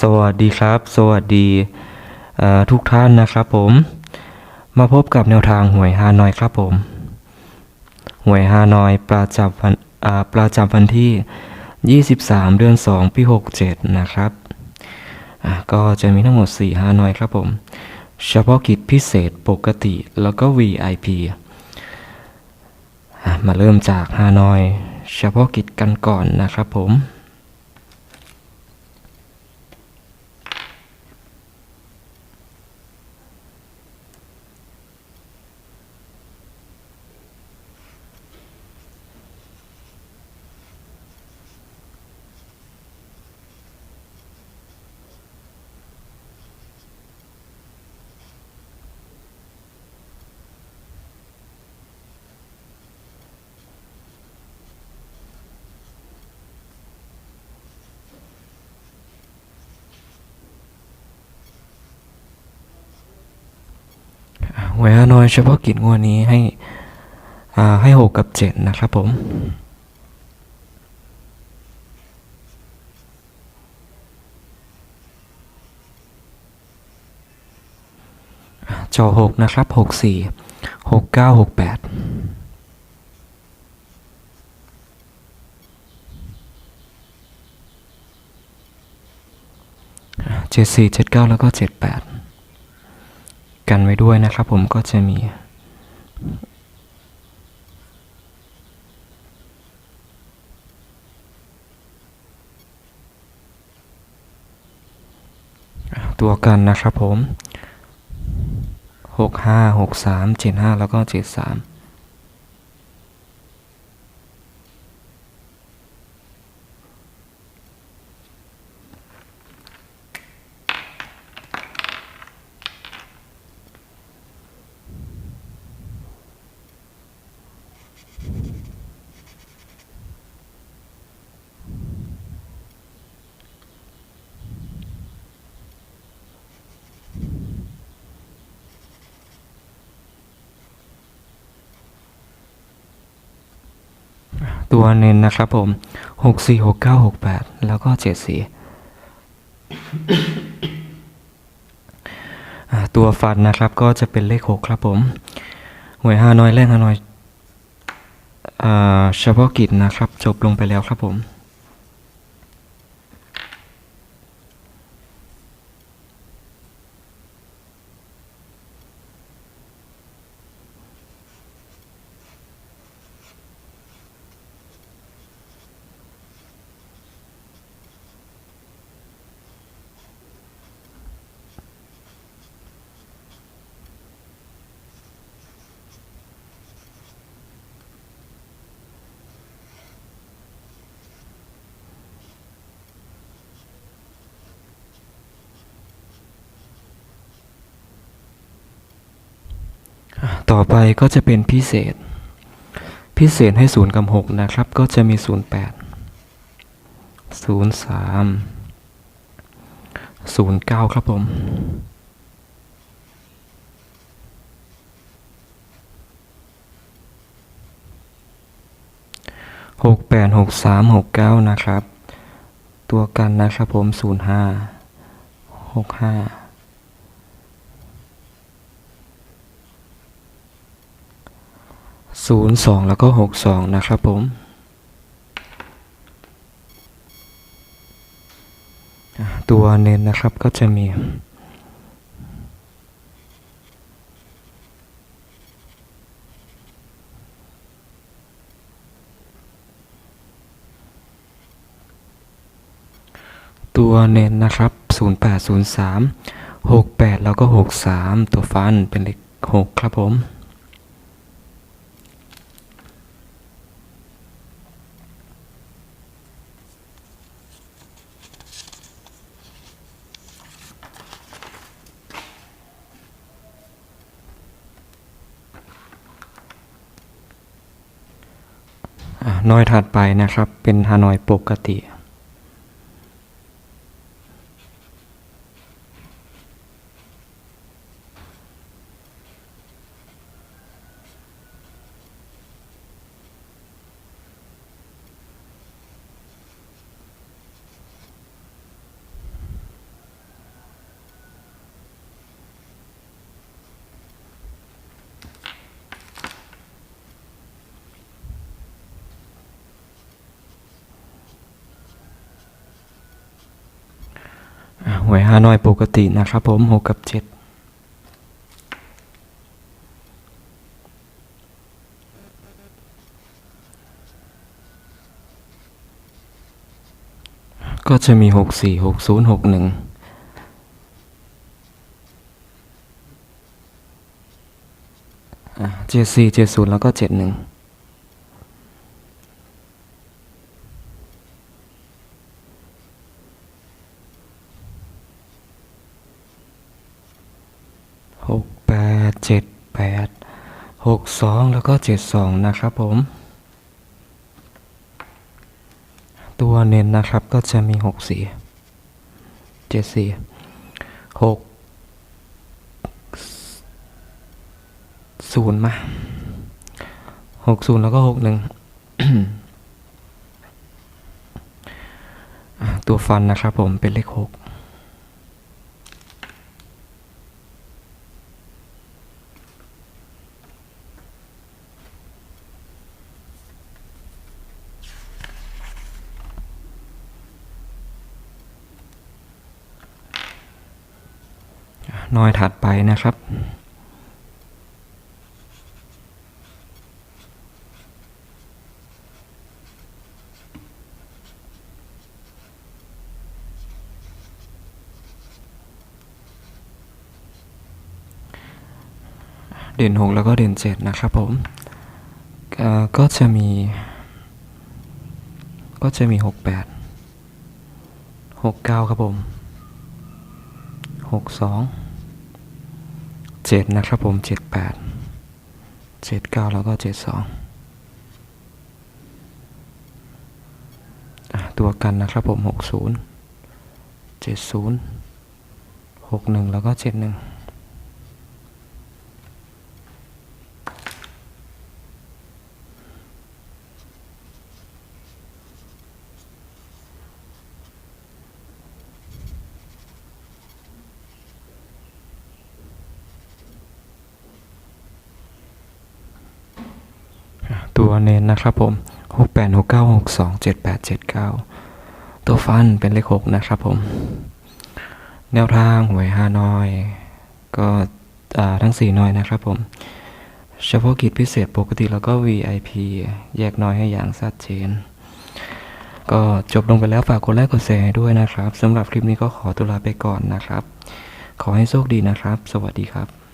สวัสดีครับ สวัสดีทุกท่านนะครับผม มาพบกับแนวทางหวยฮานอยครับผม หวยฮานอยประจำวันประจำวันที่ 23 เดือน 2 ปี 67 นะครับ ก็จะมีทั้งหมด 4 ฮานอยครับผม เฉพาะกิจพิเศษปกติแล้วก็ VIP มาเริ่มจากฮานอย เฉพาะกิจกันก่อนนะครับผม หวยฮานอยเฉพาะกิจงวดนี้ให้ให้หกกับเจ็ดนะครับผมจอหกนะครับหกสี่หกเก้าหกแปดเจ็ดสี่เจ็ดเก้าแล้วก็เจ็ดแปด กันไว้ด้วยนะครับ ผมก็จะมี ตัวกันนะครับผม 6 5 6 3 7 5 แล้วก็ 7 3 ตัวเน้นนะครับผมหกสี่หกเก้าหกแปดแล้วก็เจ็ดสี่ตัวฟันนะครับก็จะเป็นเลขหกครับผมหวยฮานอยแลขฮานอยเฉพาะกิจนะครับ จบลงไปแล้วครับผม ต่อไปก็จะเป็นพิเศษ พิเศษให้ศูนย์กับหกนะครับ ก็จะมีศูนย์แปดศูนย์สามศูนย์เก้าครับผม หกแปดหกสามหกเก้านะครับ ตัวกันนะครับผมศูนย์ห้าหกห้า ศูนย์สองแล้วก็หกสองนะครับผมตัวเน้นนะครับก็จะมี ตัวเน้นนะครับ 0803 68 แล้วก็ 63 ตัวฟันเป็นเลข 6 ครับผม หน้อยถัดไปนะครับ เป็นฮานอยปกติ อ ห วยฮานอยปกตินะครับผมหกกับเจ็ดก็จะมีหกสี่หกศูนย์หกหนึ่งเจ็ดสี่เจ็ดศูนย์แล้วก็เจ็ดหนึ่ง หก แปดเจ็ดแปดหกสองแล้วก็เจ็ดสองนะครับผม ตัวเน้นนะครับก็จะมีหกสี่เจ็ดสี่หกศูนย์มาหกศูนย์แล้วก็หกหนึ่งตัวฟันนะครับผมเป็นเลขหก น้อยถัดไปนะครับ เด่นหกแล้วก็เด่นเจ็ดนะครับผมก็จะมี ก็จะมีหกแปดหกเก้าครับผมหกสอง เจ็ดนะครับผมเจ็ดแปดเจ็ดเก้าแล้วก็เจ็ดสองตัวกันนะครับผมหกศูนย์เจ็ดศูนย์หกหนึ่งแล้วก็เจ็ดหนึ่ง ตัวเน้นนะครับผมหกแปดหกเก้าหกสองเจ็ดแปดเจ็ดเก้าตัวฟันเป็นเลขหกนะครับผม แนวทางหวยฮานอย ก็ทั้งสี่หน่อยนะครับผม เฉพาะกิจพิเศษปกติแล้วก็ VIP แยกน้อยให้อย่างชัดเจน ก็จบลงไปแล้วฝากกดไลค์กดแชร์ด้วยนะครับสำหรับคลิปนี้ก็ขอตัวลาไปก่อนนะครับ ขอให้โชคดีนะครับ สวัสดีครับ